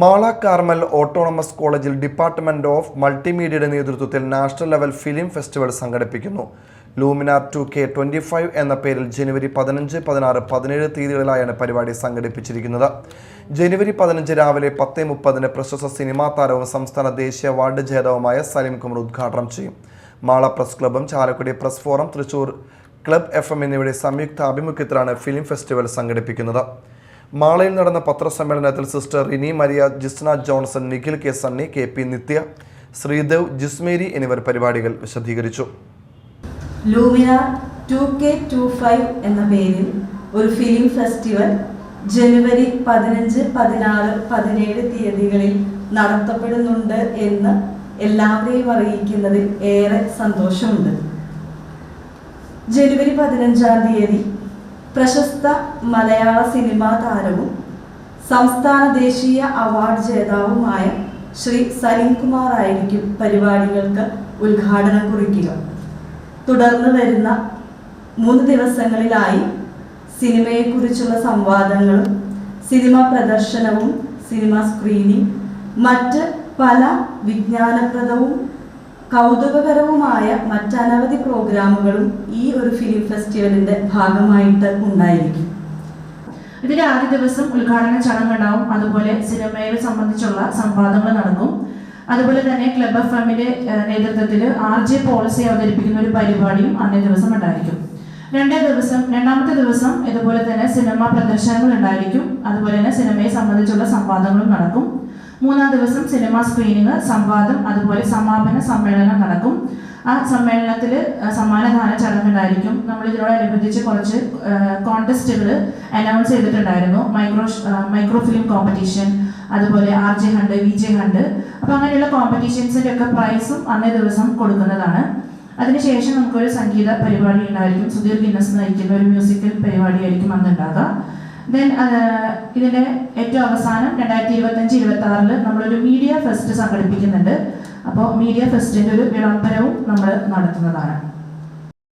Mala Carmel autonomous കോളേജിൽ department of മൾട്ടിമീഡിയയുടെ നേതൃത്വത്തിൽ നാഷണൽ ലെവൽ ഫിലിം ഫെസ്റ്റിവൽ സംഘടിപ്പിക്കുന്നു. Luminar two K twenty five എന്ന പേരിൽ ജനുവരി പതിനഞ്ച് പതിനാറ് പതിനേഴ് തീയതികളിലായാണ് പരിപാടി സംഘടിപ്പിച്ചിരിക്കുന്നത്. ജനുവരി പതിനഞ്ച് രാവിലെ പത്ത് മുപ്പതിന് പ്രശസ്ത സിനിമാ താരവും സംസ്ഥാന ദേശീയ അവാർഡ് ജേതാവുമായ സലീം കുമാർ ഉദ്ഘാടനം ചെയ്യും. Mala press ക്ലബും Chalakudy press forum Thrissur club F M എന്നിവയുടെ സംയുക്ത ആഭിമുഖ്യത്തിലാണ് ഫിലിം ഫെസ്റ്റിവൽ സംഘടിപ്പിക്കുന്നത്. മാളയിൽ നടന്ന പത്രസമ്മേളനത്തിൽ sister Rini Maria Jisna Johnson Nikhil K Sunny K P Nithya Sreedev Jismary എന്നിവർ പരിപാടികൾ വിശദീകരിച്ചു. Lumina two K two five എന്ന പേരിൽ ഒരു ഫിലിം ഫെസ്റ്റിവൽ ജനുവരി പതിനഞ്ച് പതിനാറ് പതിനേഴ് തീയതികളിൽ നടത്തപ്പെടുന്നുണ്ട് എന്ന് എല്ലാവരെയും അറിയിക്കുന്നതിൽ ഏറെ സന്തോഷമുണ്ട്. ജനുവരി പതിനഞ്ചാം തീയതി പ്രശസ്ത മലയാള സിനിമാ താരവും സംസ്ഥാന ദേശീയ അവാർഡ് ജേതാവുമായ ശ്രീ സലീംകുമാർ ആയിരിക്കും പരിപാടികൾക്ക് ഉദ്ഘാടനം കുറിക്കുക. തുടർന്ന് വരുന്ന മൂന്ന് ദിവസങ്ങളിലായി സിനിമയെക്കുറിച്ചുള്ള സംവാദങ്ങളും സിനിമ പ്രദർശനവും സിനിമ സ്ക്രീനിങ് മറ്റ് പല വിജ്ഞാനപ്രദവും കൗതുകകരവുമായ മറ്റനവധി പ്രോഗ്രാമുകളും ഈ ഒരു ഫിലിം ഫെസ്റ്റിവലിന്റെ ഭാഗമായിട്ട് ഉണ്ടായിരിക്കും. ഇതിന്റെ ആദ്യ ദിവസം ഉദ്ഘാടന ചടങ്ങുണ്ടാവും. അതുപോലെ സിനിമയെ സംബന്ധിച്ചുള്ള സംവാദങ്ങൾ നടക്കും. അതുപോലെ തന്നെ ക്ലബ് എഫ് എമ്മിന്റെ നേതൃത്വത്തിൽ ആർ ജെ പോളിസി അവതരിപ്പിക്കുന്ന ഒരു പരിപാടിയും അന്നേ ദിവസം ഉണ്ടായിരിക്കും. രണ്ടേ ദിവസം രണ്ടാമത്തെ ദിവസം ഇതുപോലെ തന്നെ സിനിമ പ്രദർശനങ്ങൾ ഉണ്ടായിരിക്കും. അതുപോലെ തന്നെ സിനിമയെ സംബന്ധിച്ചുള്ള സംവാദങ്ങളും നടക്കും. മൂന്നാം ദിവസം സിനിമ സ്ക്രീനിങ് സംവാദം അതുപോലെ സമാപന സമ്മേളനം നടക്കും. ആ സമ്മേളനത്തിൽ സമ്മാനദാന ചടങ്ങുണ്ടായിരിക്കും. നമ്മൾ ഇതിനോടനുബന്ധിച്ച് കുറച്ച് കോൺടെസ്റ്റുകൾ അനൗൺസ് ചെയ്തിട്ടുണ്ടായിരുന്നു. മൈക്രോ മൈക്രോ ഫിലിം കോമ്പറ്റീഷൻ അതുപോലെ R J hunt V J hunt. അപ്പോൾ അങ്ങനെയുള്ള കോമ്പറ്റീഷൻസിന്റെ ഒക്കെ പ്രൈസും അന്നേ ദിവസം കൊടുക്കുന്നതാണ്. അതിനുശേഷം നമുക്കൊരു സംഗീത പരിപാടി ഉണ്ടായിരിക്കും. സുധീർ ഗിന്നസ് നയിക്കുന്ന ഒരു മ്യൂസിക്കൽ പരിപാടിയായിരിക്കും അന്ന് ഉണ്ടാകുക ദെൻ ഇതിന്റെ ഏറ്റവും അവസാനം രണ്ടായിരത്തി ഇരുപത്തഞ്ച് ഇരുപത്തി ആറിൽ നമ്മളൊരു മീഡിയ ഫെസ്റ്റ് സംഘടിപ്പിക്കുന്നുണ്ട്. അപ്പോൾ മീഡിയ ഫെസ്റ്റിന്റെ ഒരു വിളംബരവും നമ്മൾ നടത്തുന്നതാണ്.